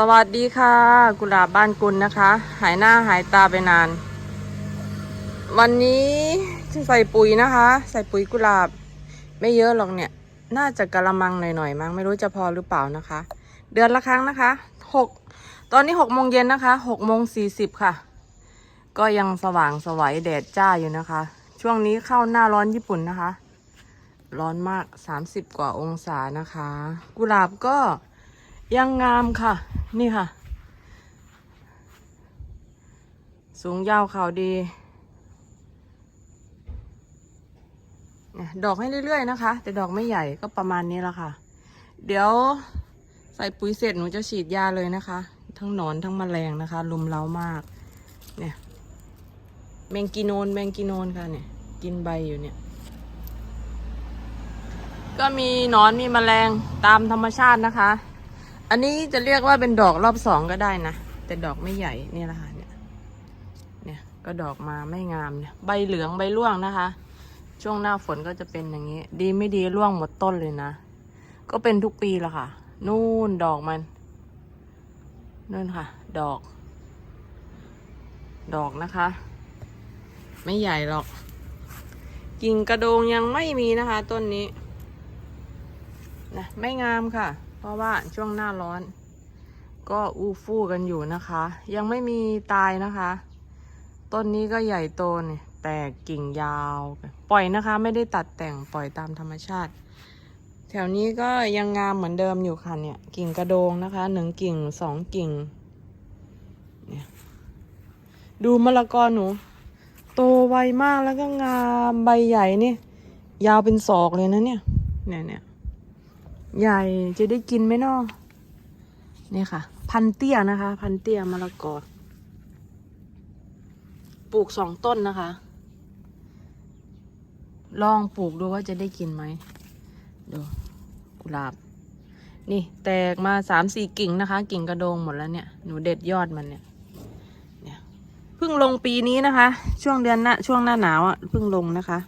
สวัสดีค่ะ กุหลาบบ้านกุลนะคะ หายหน้าหายตาไปนาน วันนี้จะใส่ปุ๋ยนะคะ ใส่ปุ๋ยกุหลาบ ไม่เยอะหรอกเนี่ย น่าจะกระมังหน่อยๆมั้งไม่รู้จะพอหรือเปล่านะคะ เดือนละครั้งนะคะหกตอนนี้หกโมงเย็นนะคะหกโมงสี่สิบค่ะ ก็ยังสว่างสวัยแดดจ้าอยู่นะคะ ช่วงนี้เข้าหน้าร้อนญี่ปุ่นนะคะ ร้อนมาก30กว่าองศานะคะ กุหลาบก็ ยังงามค่ะ นี่ค่ะ สูงยาวขาวดี ดอกให้เรื่อยๆนะคะ แต่ดอกไม่ใหญ่ก็ประมาณนี้ละค่ะ เดี๋ยวใส่ปุ๋ยเสร็จหนูจะฉีดยาเลยนะคะ ทั้งหนอนทั้งแมลงนะคะ ลุมเล้ามาก เนี่ยแมงกีโนนแมงกีโนนค่ะเนี่ย กินใบอยู่เนี่ย ก็มีหนอนมีแมลงตามธรรมชาตินะคะ อันนี้จะเรียกว่าเป็นดอกรอบสองก็ได้นะ แต่ดอกไม่ใหญ่นี่แหละค่ะเนี่ยเนี่ยก็ดอกมาไม่งามเนี่ยใบเหลืองใบร่วงนะคะ ช่วงหน้าฝนก็จะเป็นอย่างนี้ ดีไม่ดีร่วงหมดต้นเลยนะ ก็เป็นทุกปีละค่ะ นู่นดอกมันนู่นค่ะ ดอก ดอกนะคะ ไม่ใหญ่หรอก กิ่งกระโดงยังไม่มีนะคะ ต้นนี้นะไม่งามค่ะ เพราะว่าช่วงหน้าร้อน ก็อู้ฟู่กันอยู่นะคะ ยังไม่มีตายนะคะ ต้นนี้ก็ใหญ่โตเนี่ยแตกกิ่งยาว ปล่อยนะคะ ไม่ได้ตัดแต่งปล่อยตามธรรมชาติ แถวนี้ก็ยังงามเหมือนเดิมอยู่ค่ะเนี่ย กิ่งกระโดงนะคะหนึ่งกิ่งสองกิ่งเนี่ยดูมะละกอหนู โตไวมากแล้วก็งามใบใหญ่นี่ยาวเป็นศอกเลยนะเนี่ยเนี่ยเนี่ย ใหญ่จะได้กินไหมนาะนี่ค่ะ พันเตี้ยนะคะ พันเตี้ยมะละกอปลูกสองต้นนะคะ ลองปลูกดูว่าจะได้กินไหมดูกุหลาบ นี่แตกมาสามสี่กิ่งนะคะ กิ่งกระโดงหมดแล้วเนี่ยหนูเด็ดยอดมันเนี่ยเนี่ยเพิ่งลงปีนี้นะคะ ช่วงเดือนหน้าช่วงหน้าหนาวอะ่ะเพิ่งลงนะคะ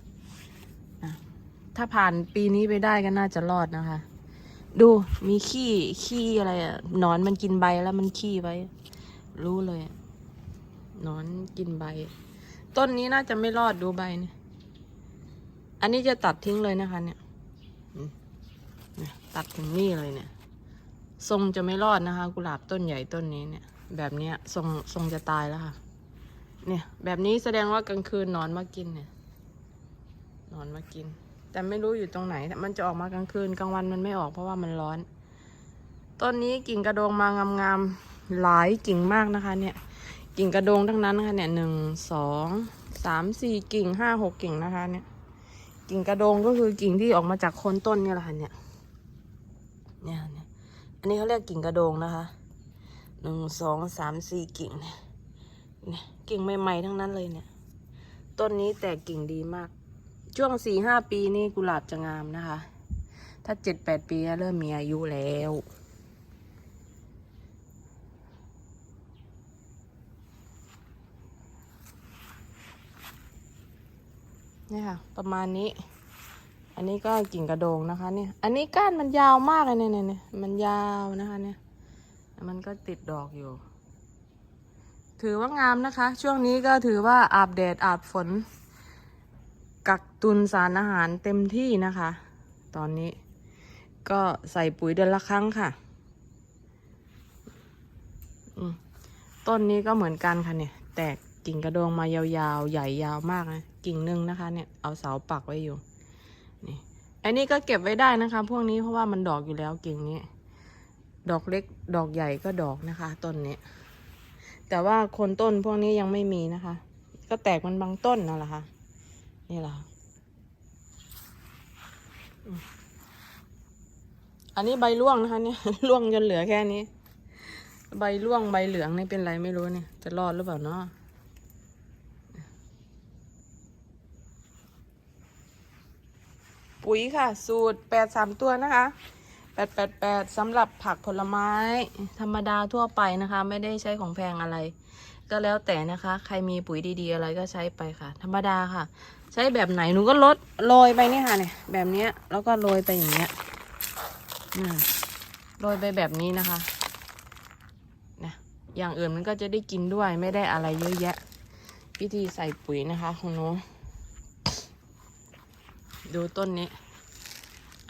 ถ้าผ่านปีนี้ไปได้ก็น่าจะรอดนะคะ ดูมีขี้ขี้อะไรอะหนอนมันกินใบแล้วมันขี้ไว้ รู้เลยนอนกินใบ ต้นนี้น่าจะไม่รอดดูใบเนี่ย อันนี้จะตัดทิ้งเลยนะคะ เนี่ยตัดถึงนี่เลยเนี่ย ทรงจะไม่รอดนะคะ กุหลาบต้นใหญ่ต้นนี้เนี่ย แบบนี้ทรงทรงจะตายแล้วค่ะ เนี่ย แบบนี้แสดงว่ากลางคืนนอนมากินเนี่ย นอนมากิน แต่ไม่รู้อยู่ตรงไหน มันจะออกมากลางคืนกลางวันมันไม่ออกเพราะว่ามันร้อน ต้นนี้กิ่งกระโดงมางามๆหลายกิ่งมากนะคะ เนี่ย กิ่งกระโดงทั้งนั้นนะคะเนี่ยหนึ่งสองสามสี่กิ่งห้าหกกิ่งนะคะ เนี่ย กิ่งกระโดงก็คือกิ่งที่ออกมาจากโคนต้นนี่แหละค่ะเนี่ย เนี่ยเนี่ยอันนี้เขาเรียกกิ่งกระโดงนะคะหนึ่งสองสามสี่กิ่งเนี่ยเนี่ยกิ่งใหม่ๆทั้งนั้นเลยเนี่ย ต้นนี้แตกกิ่งดีมาก ช่วงสี่ห้าปีนี่กุหลาบจะงามนะคะ ถ้าเจ็ดแปดปีก็เริ่มมีอายุแล้ว เนี่ยค่ะ ประมาณนี้ อันนี้ก็กิ่งกระโดงนะคะ เนี่ย อันนี้ก้านมันยาวมากเลยเนี่ยเนี่ยเนี่ยมันยาวนะคะ เนี่ย มันก็ติดดอกอยู่ ถือว่างามนะคะ ช่วงนี้ก็ถือว่าอาบแดดอาบฝน กักตุนสารอาหารเต็มที่นะคะ ตอนนี้ก็ใส่ปุ๋ยเดือนละครั้งค่ะต้นนี้ก็เหมือนกันค่ะเนี่ย แตกกิ่งกระโดงมายาวๆ ใหญ่ยาวมากนะกิ่งหนึ่งนะคะ เนี่ยเอาเสาปักไว้อยู่นี่อันนี้ก็เก็บไว้ได้นะคะ พวกนี้เพราะว่ามันดอกอยู่แล้วกิ่งนี้ ดอกเล็กดอกใหญ่ก็ดอกนะคะต้นนี้แต่ว่าโคนต้นพวกนี้ยังไม่มีนะคะ ก็แตกมันบางต้นนั่นแหละค่ะ นี่แหละค่ะอันนี้ใบร่วงนะคะเนี่ยร่วงจนเหลือแค่นี้ ใบร่วงใบเหลืองนี่เป็นไรไม่รู้เนี่ย จะรอดหรือเปล่าเนาะปุ๋ยค่ะ สูตรแปดสามตัวนะคะแปดแปดแปดสำหรับผักผลไม้ ธรรมดาทั่วไปนะคะ ไม่ได้ใช้ของแพงอะไร ก็แล้วแต่นะคะ ใครมีปุ๋ยดีๆอะไรก็ใช้ไปค่ะ ธรรมดาค่ะ ใช้แบบไหนหนูก็ลดโรยไปนี่ค่ะเนี่ยแบบเนี้ยแล้วก็โรยไปอย่างเงี้ยโรยไปแบบนี้นะคะนะอย่างอื่นมันก็จะได้กินด้วยไม่ได้อะไรเยอะแยะ วิธีใส่ปุ๋ยนะคะของหนูดูต้นนี้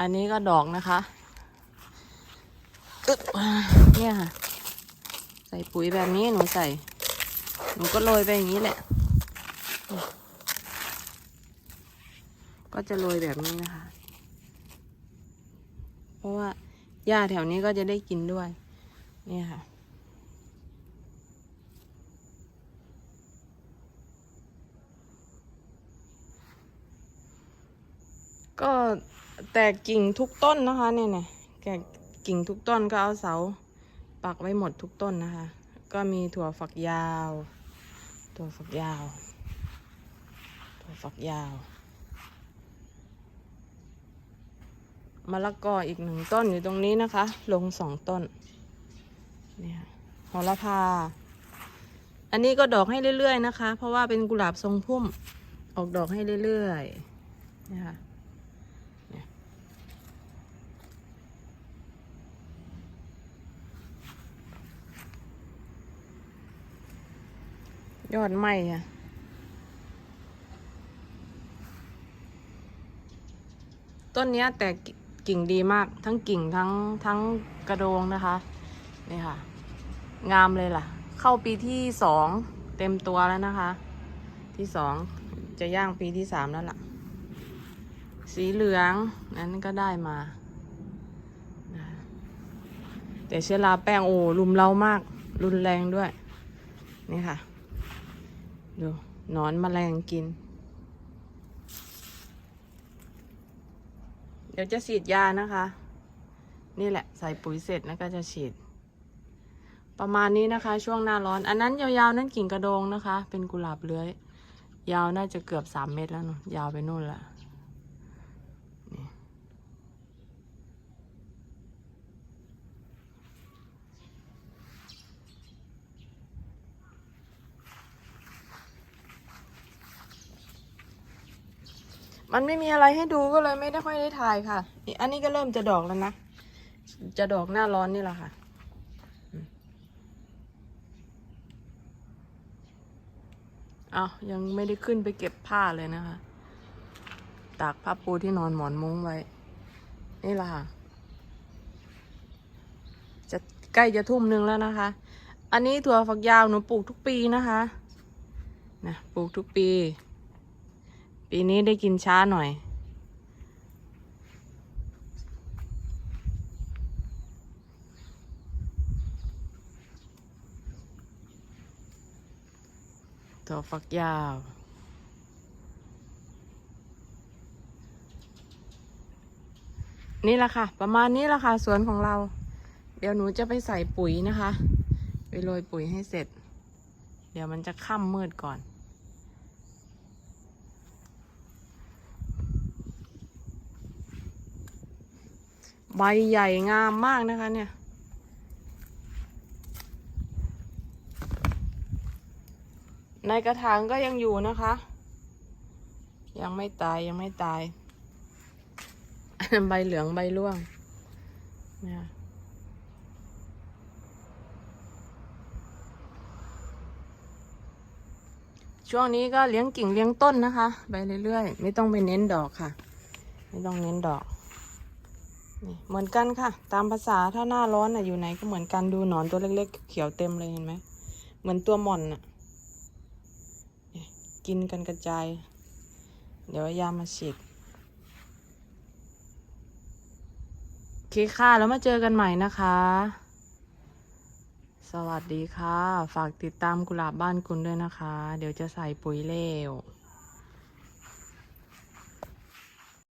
อันนี้ก็ดอกนะคะึ๊บเนี่ยค่ะ ใส่ปุ๋ยแบบนี้หนูใส่ หนูก็โรยไปอย่างนี้แหละ ก็จะโรยแบบนี้นะคะ เพราะว่าหญ้าแถวนี้ก็จะได้กินด้วย นี่ค่ะ ก็แตกกิ่งทุกต้นนะคะเนี่ยเนี่ยแกกิ่งทุกต้นก็เอาเสาปักไว้หมดทุกต้นนะคะ ก็มีถั่วฝักยาว ถั่วฝักยาว ถั่วฝักยาว มะละกออีกหนึ่งต้นอยู่ตรงนี้นะคะ ลงสองต้นเนี่ยโหระพา อันนี้ก็ดอกให้เรื่อยๆนะคะ เพราะว่าเป็นกุหลาบทรงพุ่ม ออกดอกให้เรื่อยๆนี่ยค่ะยอดไหมอะต้นนี้แตก กิ่งดีมาก ทั้งกิ่งทั้งทั้งกระโดงนะคะ นี่ค่ะ งามเลยล่ะ เข้าปีที่สองเต็มตัวแล้วนะคะ ที่สองจะย่างปีที่สามแล้วล่ะ สีเหลืองนั้นก็ได้มา แต่เชื้อราแป้งโอ้รุมเรามาก รุนแรงด้วย นี่ค่ะ ดูนอนแมลงกิน ดี๋ยวจะฉีดยานะคะ นี่แหละใส่ปุ๋ยเสร็จแล้วก็จะฉีด ประมาณนี้นะคะ ช่วงหน้าร้อน อันนั้นยาวๆนั่นกิ่งกระโดงนะคะ เป็นกุหลาบเลื้อย ยาวน่าจะเกือบสามเมตรแล้วเนาะยาวไปนู่นละนี่ มันไม่มีอะไรให้ดูก็เลยไม่ได้ค่อยได้ถ่ายค่ะนี่อันนี้ก็เริ่มจะดอกแล้วนะ จะดอกหน้าร้อนนี่แหละค่ะ เอายังไม่ได้ขึ้นไปเก็บผ้าเลยนะคะ ตากผ้าปูที่นอนหมอนมุ้งไว้ นี่แหละค่ะ จะใกล้จะทุ่มหนึ่งแล้วนะคะ อันนี้ถั่วฝักยาวหนูปลูกทุกปีนะคะ นะปลูกทุกปี ปีนี้ได้กินช้าหน่อย ถั่วฝักยาวนี่แหละค่ะ ประมาณนี้แหละค่ะสวนของเรา เดี๋ยวหนูจะไปใส่ปุ๋ยนะคะ ไปโรยปุ๋ยให้เสร็จ เดี๋ยวมันจะค่ำมืดก่อน ใบใหญ่งามมากนะคะเนี่ย ในกระถางก็ยังอยู่นะคะ ยังไม่ตายยังไม่ตาย ใบเหลืองใบร่วงเนี่ยช่วงนี้ก็เลี้ยงกิ่งเลี้ยงต้นนะคะ ไปเรื่อยๆ ไม่ต้องไปเน้นดอกค่ะ ไม่ต้องเน้นดอก นี่เหมือนกันค่ะ ตามภาษาถ้าหน้าร้อนอะอยู่ไหนก็เหมือนกันดูหนอนตัวเล็กๆ เขียวเต็มเลยเห็นไหมเหมือนตัวหม่อนอะกินกันกระจาย เดี๋ยวยามาฉีดโอเคค่ะแล้วมาเจอกันใหม่นะคะ สวัสดีค่ะ ฝากติดตามกุหลาบบ้านคุณด้วยนะคะ เดี๋ยวจะใส่ปุ๋ยเลว